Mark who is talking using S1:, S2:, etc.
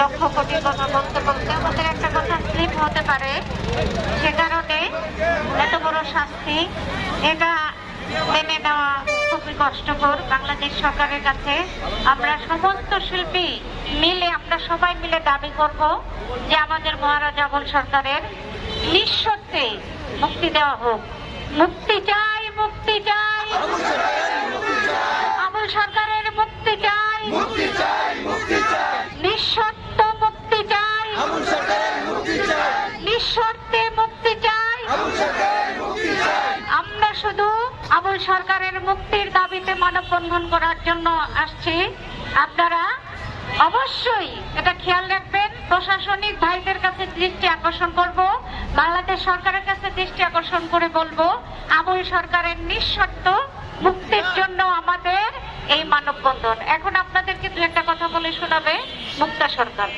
S1: লক্ষ কোটি কথা বলতে বলতে আমাদের একটা কথা স্লিপ হতে পারে। সে কারণে এত বড় শাস্তি এটা মেনে নেওয়া খুবই কষ্টকর। বাংলাদেশ সরকারের কাছে আমরা সমস্ত শিল্পী মিলে আমরা সবাই মিলে দাবি করব যে আমাদের মহারাজা আবুল সরকারের নিঃশর্তে মুক্তি দেওয়া হোক। মুক্তি চাই মুক্তি চাই। আবুল সরকারের মুক্তি চাই।
S2: মুক্তি চাই।
S1: নিঃশর্তে
S2: মুক্তি চাই।
S1: আমরা শুধু আবুল সরকারের মুক্তির দাবিতে মানববন্ধন করার জন্য আসছি। আপনারা অবশ্যই এটা খেয়াল রাখবেন প্রশাসনিক ভাইদের কাছে দৃষ্টি আকর্ষণ করব বাংলাদেশ সরকারের কাছে দৃষ্টি আকর্ষণ করে বলব আবুল সরকারের নিঃশর্ত মুক্তির জন্য আমাদের এই মানববন্ধন। এখন আপনাদেরকে দু একটা কথা বলে শোনাবে মুক্তা সরকার।